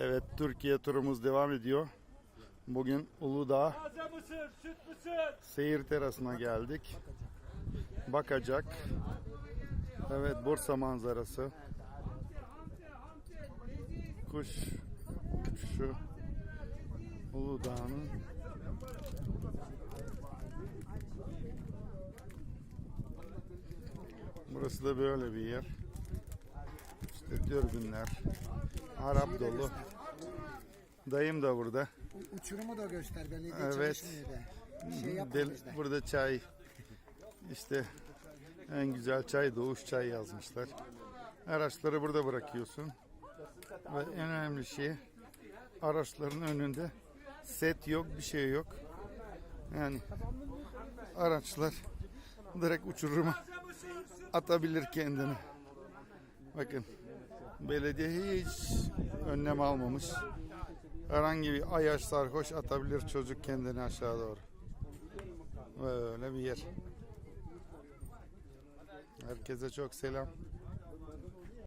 Evet Türkiye turumuz devam ediyor. Bugün Uludağ seyir terasına geldik. Bakacak. Evet Bursa manzarası. Kuş şu Uludağ'ın Burası da böyle bir yer. Dürbünler. Arap dolu. Dayım da burada. Uçurumu da göster belediye Evet. Şey burada çay işte en güzel çay doğuş çay yazmışlar. Araçları burada bırakıyorsun. Ve en önemli şey araçların önünde set yok bir şey yok. Yani araçlar direkt uçuruma atabilir kendini. Bakın belediye hiç önlem almamış. Herhangi bir ayaş sarhoş atabilir çocuk kendini aşağı doğru. Böyle bir yer. Herkese çok selam.